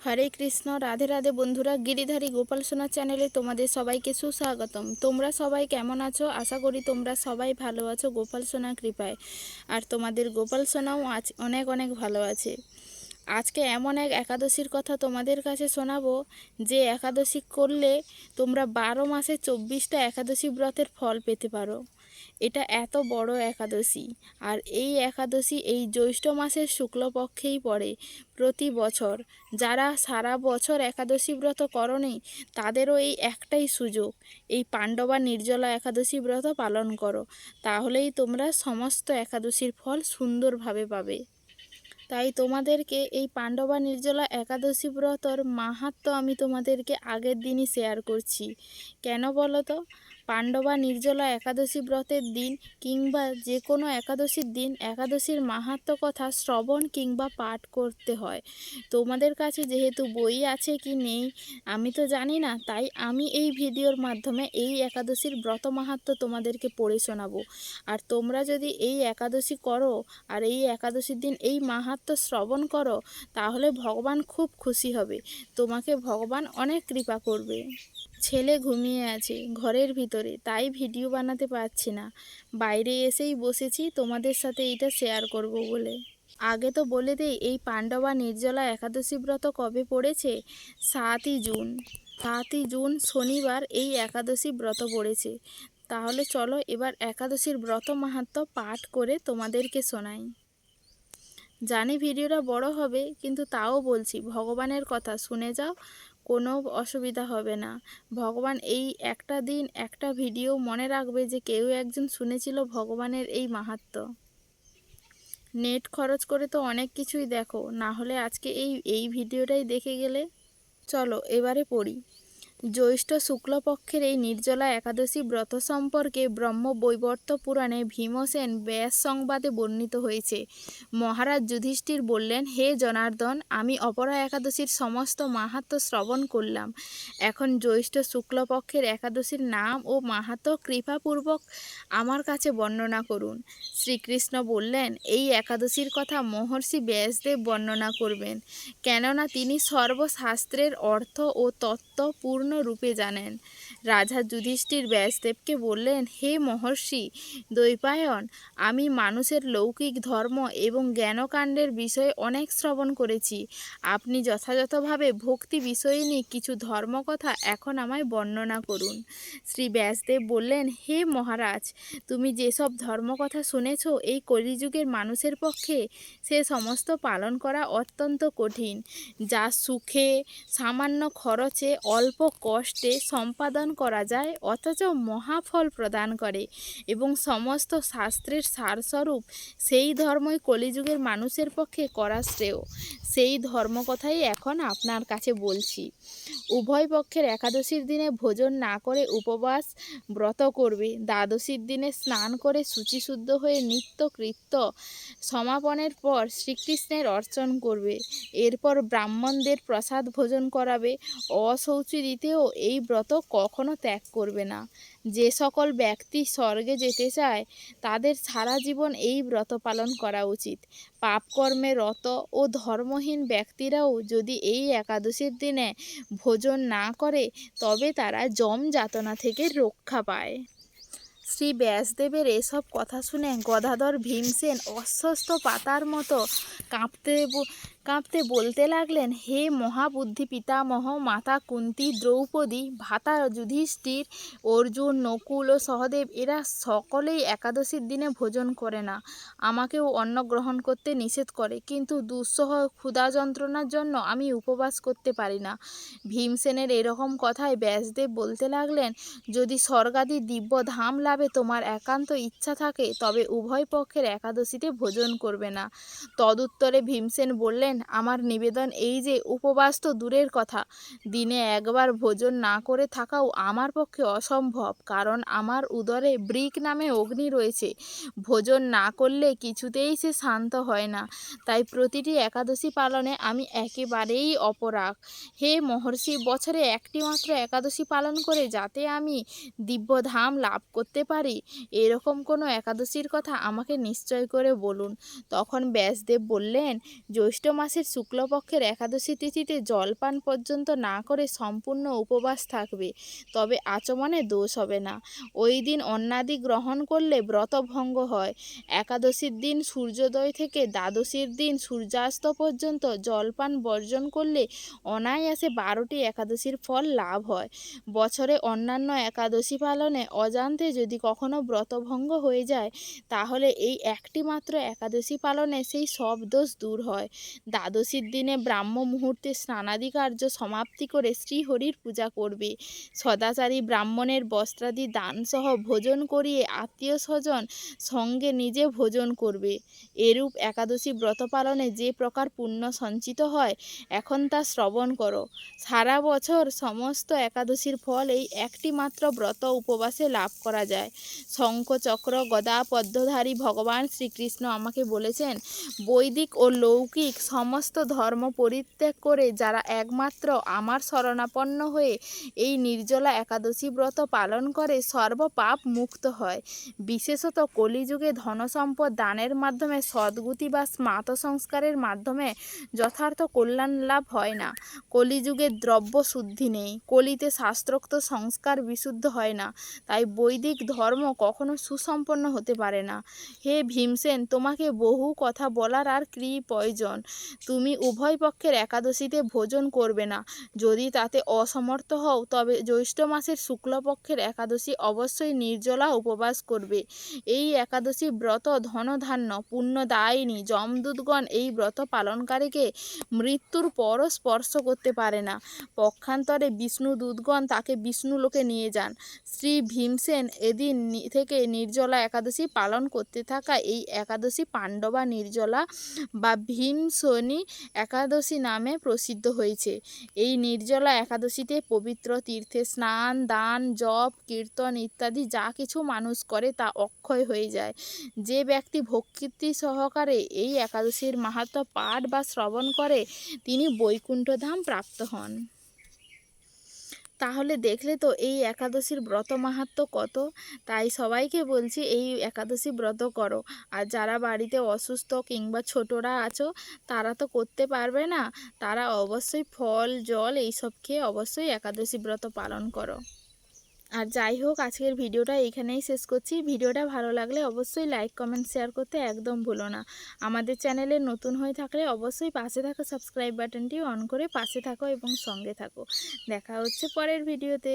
হরে কৃষ্ণ, রাধে রাধে বন্ধুরা, গিরিধারী গোপাল সোনা চ্যানেলে তোমাদের সবাইকে সুস্বাগতম। তোমরা সবাই কেমন আছো? আশা করি তোমরা সবাই ভালো আছো গোপাল সোনা কৃপায়। আর তোমাদের গোপাল সোনাও আজ অনেক অনেক ভালো আছে। আজকে এমন এক একাদশীর কথা তোমাদের কাছে শোনাবো, যে একাদশী করলে তোমরা বারো মাসে চব্বিশটা একাদশী ব্রতের ফল পেতে পারো। এটা এত বড় একাদশী। আর এই একাদশী এই জ্যৈষ্ঠ মাসের শুক্লপক্ষেই পড়ে প্রতি বছর। যারা সারা বছর একাদশী ব্রত করনি, তাদেরও এই একটাই সুযোগ। এই পাণ্ডবা নির্জলা একাদশী ব্রত পালন করো, তাহলেই তোমরা সমস্ত একাদশীর ফল সুন্দরভাবে পাবে। তাই তোমাদেরকে এই পাণ্ডবা নির্জলা একাদশী ব্রতর মাহাত্ম আমি তোমাদেরকে আগের দিনই শেয়ার করছি। কেন বলো তো? পাণ্ডবা নির্জলা একাদশী ব্রতের দিন কিংবা যে কোনো একাদশীর দিন একাদশীর মাহাত্ম কথা শ্রবণ কিংবা পাঠ করতে হয়। তোমাদের কাছে যেহেতু বই আছে কি নেই, আমি তো জানি না, তাই আমি এই ভিডিওর মাধ্যমে এই একাদশীর ব্রত মাহাত্ম তোমাদেরকে পড়ে শোনাবো। আর তোমরা যদি এই একাদশী করো আর এই একাদশীর দিন এই মাহাত্ম শ্রবণ করো, তাহলে ভগবান খুব খুশি হবে। তোমাকে ভগবান অনেক কৃপা করবে। ছেলে ঘুমিয়ে আছে, ঘরের ভিতরে, তাই ভিডিও বানাতে পারছি না। বাইরে এসেই বসেছি, তোমাদের সাথে এইটা শেয়ার করব বলে। আগে তো বলে দেই, এই পাণ্ডবা নির্জলা একাদশী ব্রত কবে পড়েছে? সাতই জুন। সাতই জুন, শনিবার এই একাদশী ব্রত পড়েছে। তাহলে চলো এবার একাদশীর ব্রত মাহাত্ম পাঠ করে তোমাদেরকে শোনাই। জানি ভিডিওটা বড় হবে, কিন্তু তাও বলছি, ভগবানের কথা শুনে যাও। কোনো অসুবিধা হবে না। ভগবান এই একটা দিন একটা ভিডিও মনে রাখবে যে কেউ একজন শুনেছিল ভগবানের এই মাহাত্ম। নেট খরচ করে তো অনেক কিছুই দেখো, না হলে আজকে এই এই ভিডিওটাই দেখে গেলে? চলো, এবারে পড়ি। জ্যৈষ্ঠ শুক্লপক্ষের এই নির্জলা একাদশী ব্রত সম্পর্কে ব্রহ্ম বৈবর্ত পুরাণে ভীমসেন ব্যাস সংবাদে বর্ণিত হয়েছে। মহারাজ যুধিষ্ঠির বললেন, হে জনার্দন, আমি অপরা একাদশীর সমস্ত মাহাত্ম শ্রবণ করলাম। এখন জ্যৈষ্ঠ শুক্লপক্ষের একাদশীর নাম ও মাহাত্ম কৃপাপূর্বক আমার কাছে বর্ণনা করুন। শ্রীকৃষ্ণ বললেন, এই একাদশীর কথা মহর্ষি ব্যাসদেব বর্ণনা করবেন। কেননা তিনি সর্বশাস্ত্রের অর্থ ও তত্ত্ব পূর্ণরূপে জানেন। রাজা যুধিষ্ঠির ব্যাসদেবকে বললেন, হে মহর্ষি, দ্বৈপায়ন, আমি মানুষের লৌকিক ধর্ম এবং জ্ঞানকাণ্ডের বিষয়ে অনেক শ্রবণ করেছি। আপনি যথাযথভাবে ভক্তি বিষয়ে নিয়ে কিছু ধর্মকথা এখন আমায় বর্ণনা করুন। শ্রী ব্যাসদেব বললেন, হে মহারাজ, তুমি যেসব ধর্মকথা শুনেছ, এই কলিযুগের মানুষের পক্ষে সে সমস্ত পালন করা অত্যন্ত কঠিন, যা সুখে, সামান্য খরচে, অল্প কষ্টে সম্পাদন করা যায়, অথচ মহাফল প্রদান করে এবং সমস্ত শাস্ত্রের সারস্বরূপ সেই ধর্মই কলিযুগের মানুষের পক্ষে করা শ্রেয়। সেই ধর্মকথাই এখন আপনার কাছে বলছি। উভয় পক্ষের একাদশীর দিনে ভোজন না করে উপবাস ব্রত করবে, দ্বাদশীর দিনে স্নান করে শুচিশুদ্ধ হয়ে নিত্য কৃত্য সমাপনের পর শ্রীকৃষ্ণের অর্চন করবে। এরপর ব্রাহ্মণদের প্রসাদ ভোজন করাবে। অশৌচি দিতেও এই ব্রত কখনো ত্যাগ করবে না। যে সকল ব্যক্তি স্বর্গে যেতে চায়, তাদের সারা জীবন এই ব্রত পালন করা উচিত। পাপকর্মে রত ও ধর্মহীন ব্যক্তিরাও যদি এই একাদশীর দিনে ভোজন না করে, তবে তারা যম যাতনা থেকে রক্ষা পায়। শ্রী ব্যাসদেবের এসব কথা শুনে গদাধর ভীমসেন অস্বস্ত পাতার মতো কাঁপতে কাঁপতে বলতে লাগলেন, হে মহাবুদ্ধি পিতামহ, মাতা কুন্তি, দ্রৌপদী, ভাতা যুধিষ্ঠির, অর্জুন, নকুল ও সহদেব, এরা সকলেই একাদশীর দিনে ভোজন করে না। আমাকেও অন্ন গ্রহণ করতে নিষেধ করে, কিন্তু দুঃসহ ক্ষুধা যন্ত্রণার জন্য আমি উপবাস করতে পারি না। ভীমসেনের এরকম কথায় ব্যাসদেব বলতে লাগলেন, যদি স্বর্গাদি দিব্য ধাম লাভে তোমার একান্ত ইচ্ছা থাকে, তবে উভয় পক্ষের একাদশীতে ভোজন করবে না। তদুত্তরে ভীমসেন বললেন আমার নিবেদন এই যে, উপবাস তো দূরের কথা। দিনে একবার ভোজন না করে থাকাও আমার পক্ষে অসম্ভব, কারণ আমার উদরে ব্রিক নামে অগ্নি রয়েছে। ভোজন না করলে কিছুতেই সে শান্ত হয় না। তাই প্রতিটি একাদশী পালনে আমি একেবারেই অপরাগ। হে মহর্ষি, বছরে একটি মাত্র একাদশী পালন করে যাতে আমি দিব্যধাম লাভ করতে পারি, এরকম কোনো একাদশীর কথা আমাকে নিশ্চয় করে বলুন। তখন ব্যাসদেব বললেন, জ্যৈষ্ঠ মাসের শুক্লপক্ষের একাদশী তিথিতে জলপান পর্যন্ত না করে সম্পূর্ণ উপবাস থাকবে, তবে আচমনে দোষ হবে না। ওই দিন অন্নাদি গ্রহণ করলে ব্রতভঙ্গ হয়। একাদশীর দিন সূর্যোদয় থেকে দ্বাদশীর দিন সূর্যাস্ত পর্যন্ত জলপান বর্জন করলে অনায়াসে বারোটি একাদশীর ফল লাভ হয়। বছরে অন্যান্য একাদশী পালনে অজান্তে যদি কখনো ব্রতভঙ্গ হয়ে যায়, তাহলে এই একটি মাত্র একাদশী পালনে সেই সব দোষ দূর হয়। দ্বাদশীর দিনে ব্রাহ্ম মুহূর্তে স্নানাদি কার্য সমাপ্তি করে শ্রীহরির পূজা করবে। সদাচারী ব্রাহ্মণের বস্ত্রাদি দানসহ ভোজন করিয়ে আত্মীয় স্বজন সঙ্গে নিজে ভোজন করবে। এরূপ একাদশী ব্রত পালনে যে প্রকার পুণ্য সঞ্চিত হয়, এখন তা শ্রবণ করো। সারা বছর সমস্ত একাদশীর ফল এই একটি মাত্র ব্রত উপবাসে লাভ করা যায়। শঙ্খ চক্র গদা পদ্মধারী ভগবান শ্রীকৃষ্ণ আমাকে বলেছেন, বৈদিক ও লৌকিক সমস্ত ধর্ম পরিত্যাগ করে যারা একমাত্র আমার শরণাপন্ন হয়ে এই নির্জলা একাদশী ব্রত পালন করে, সর্বপাপ মুক্ত হয়। বিশেষত কলিযুগে ধনসম্পদ দানের মাধ্যমে, সদ্গতি বা স্মাত সংস্কারের মাধ্যমে যথার্থ কল্যাণ লাভ হয় না। কলিযুগে দ্রব্য শুদ্ধি নেই, কলিতে শাস্ত্রোক্ত সংস্কার বিশুদ্ধ হয় না, তাই বৈদিক ধর্ম কখনো সুসম্পন্ন হতে পারে না। হে ভীমসেন, তোমাকে বহু কথা বলার আর কি প্রয়োজন তুমি উভয় পক্ষের একাদশীতে ভোজন করবে না। যদি তাতে অসমর্থ হও, তবে জ্যৈষ্ঠ মাসের শুক্লপক্ষের একাদশী অবশ্যই নির্জলা উপবাস করবে। এই একাদশী ব্রত ধনধান্য, পুণ্যদায়িনী, যমদূতগণ এই ব্রত পালনকারীকে মৃত্যুর পরও স্পর্শ করতে পারে না। পক্ষান্তরে বিষ্ণু দূতগণ তাকে বিষ্ণু লোকে নিয়ে যান। শ্রী ভীমসেন এদিন থেকে নির্জলা একাদশী পালন করতে থাকা এই একাদশী পাণ্ডবা নির্জলা বা ভীমসনী একাদশী নামে প্রসিদ্ধ হয়েছে। এই নির্জলা একাদশীতে পবিত্র তীর্থে স্নান, দান, জপ, কীর্তন ইত্যাদি যা কিছু মানুষ করে তা অক্ষয় হয়ে যায়। যে ব্যক্তি ভক্তি সহকারে এই একাদশীর মাহাত্ম পাঠ বা শ্রবণ করে, তিনি বৈকুণ্ঠধাম প্রাপ্ত হন। তাহলে দেখলে তো এই একাদশীর ব্রত মাহাত্ম কত? তাই সবাইকে বলছি এই একাদশী ব্রত করো। আর যারা বাড়িতে অসুস্থ কিংবা ছোটরা আছো, তারা তো করতে পারবে না। তারা অবশ্যই ফল, জল, এইসব খেয়ে অবশ্যই একাদশী ব্রত পালন করো। আর যাই হোক, আজকের ভিডিওটা এইখানেই শেষ করছি। ভিডিওটা ভালো লাগলে অবশ্যই লাইক কমেন্ট শেয়ার করতে একদম ভুলো না। আমাদের চ্যানেলে নতুন হয়ে থাকলে অবশ্যই পাশে থাকো সাবস্ক্রাইব বাটনটি অন করে পাশে থাকো এবং সঙ্গে থাকো। দেখা হচ্ছে পরের ভিডিওতে।